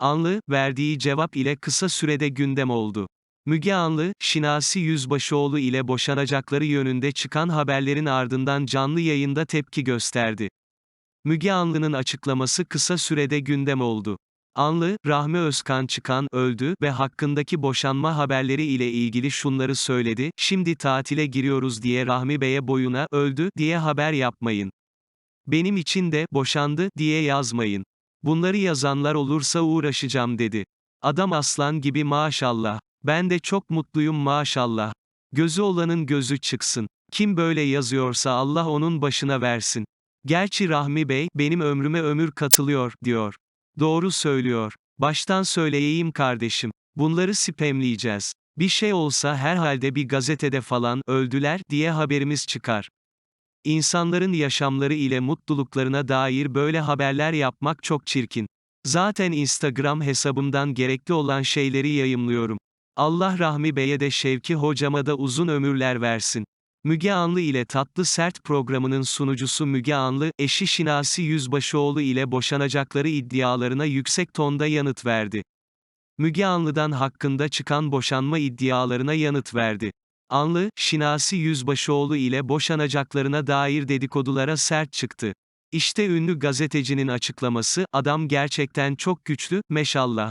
Anlı, verdiği cevap ile kısa sürede gündem oldu. Müge Anlı, Şinasi Yüzbaşıoğlu ile boşanacakları yönünde çıkan haberlerin ardından canlı yayında tepki gösterdi. Müge Anlı'nın açıklaması kısa sürede gündem oldu. Anlı, Rahmi Özkan çıkan, öldü ve hakkındaki boşanma haberleri ile ilgili şunları söyledi, şimdi tatile giriyoruz diye Rahmi Bey'e boyuna, öldü, diye haber yapmayın. Benim için de, boşandı, diye yazmayın. Bunları yazanlar olursa uğraşacağım dedi. Adam aslan gibi maşallah. Ben de çok mutluyum maşallah. Gözü olanın gözü çıksın. Kim böyle yazıyorsa Allah onun başına versin. Gerçi Rahmi Bey, benim ömrüme ömür katılıyor, diyor. Doğru söylüyor. Baştan söyleyeyim kardeşim. Bunları spamleyeceğiz. Bir şey olsa herhalde bir gazetede falan, öldüler, diye haberimiz çıkar. İnsanların yaşamları ile mutluluklarına dair böyle haberler yapmak çok çirkin. Zaten Instagram hesabımdan gerekli olan şeyleri yayımlıyorum. Allah Rahmi Bey'e de Şevki hocama da uzun ömürler versin. Müge Anlı ile Tatlı Sert programının sunucusu Müge Anlı, eşi Şinasi Yüzbaşıoğlu ile boşanacakları iddialarına yüksek tonda yanıt verdi. Müge Anlı'dan hakkında çıkan boşanma iddialarına yanıt verdi. Anlı, Şinasi Yüzbaşıoğlu ile boşanacaklarına dair dedikodulara sert çıktı. İşte ünlü gazetecinin açıklaması, adam gerçekten çok güçlü, meşallah.